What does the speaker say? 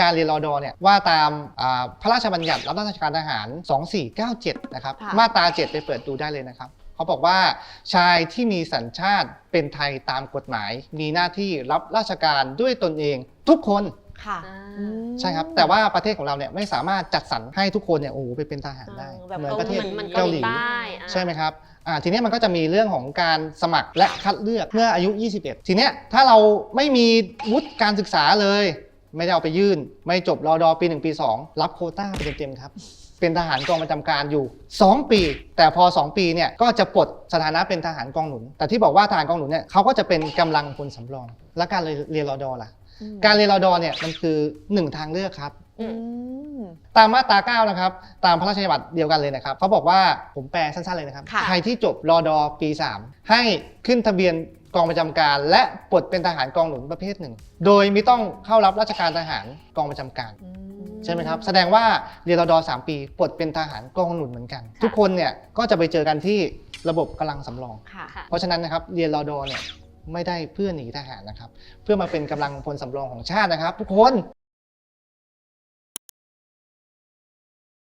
การเรียนรอดอเนี่ยว่าตามอ่าพระราชบัญญัติรับราชการทหาร 2497 นะครับ ค่ะ มาตรา 7 ไปเปิดดูได้เลยนะครับ เขาบอกว่าชายที่มีสัญชาติเป็นไทยตามกฎหมาย มีหน้าที่รับราชการด้วยตนเองทุกคน ค่ะอ่าอืม ใช่ครับ แต่ว่าประเทศของเราเนี่ยไม่สามารถจัดสรรให้ทุกคนเนี่ยโอ้โหไปเป็นทหารได้เออแบบเหมือนประเทศหมือนหมือนเกาหลีใต้อะ ใช่ไหมครับอ่าทีเนี้ยมันก็จะมีเรื่องของการสมัครและคัดเลือกเมื่ออายุ 21 ทีเนี้ยถ้าเราไม่มีวุฒิการศึกษาเลย ไม่ได้เอาไปยื่น ไม่จบรอดอปี 1 ปี 2 รับโควต้าไปเต็มๆครับ เป็นทหารกองประจำการอยู่ 2 ปี แต่พอ 2 ปีเนี่ยก็จะปลดสถานะเป็นทหารกองหนุน แต่ที่บอกว่าทหารกองหนุนเนี่ยเขาก็จะเป็นกำลังพลสำรอง และการเรียนรอดอล่ะอืมการเรียนรอดอเนี่ยมันคือหนึ่งทางเลือกครับ อืม ตามมาตรา9นะครับ ตามพระราชบัญญัติเดียวกันเลยนะครับเขาบอกว่าผมแปลสั้นๆเลยนะครับ ค่ะ ใครที่จบรอดอปี 3 ให้ขึ้นทะเบียน กองประจำการ และปลดเป็นทหารกองหนุนประเภทหนึ่ง โดยไม่ต้องเข้ารับราชการทหารกองประจำการอืมใช่ไหมครับ แสดงว่าเรียนรอดอ3ปีปลดเป็นทหารกองหนุนเหมือนกัน ทุกคนเนี่ยก็จะไปเจอกันที่ระบบกำลังสำรองค่ะค่ะเพราะฉะนั้นนะครับเรียนรอดอเนี่ยไม่ได้เพื่อหนีทหารนะครับ เพื่อมาเป็นกำลังพลสำรองของชาตินะครับ ทุกคน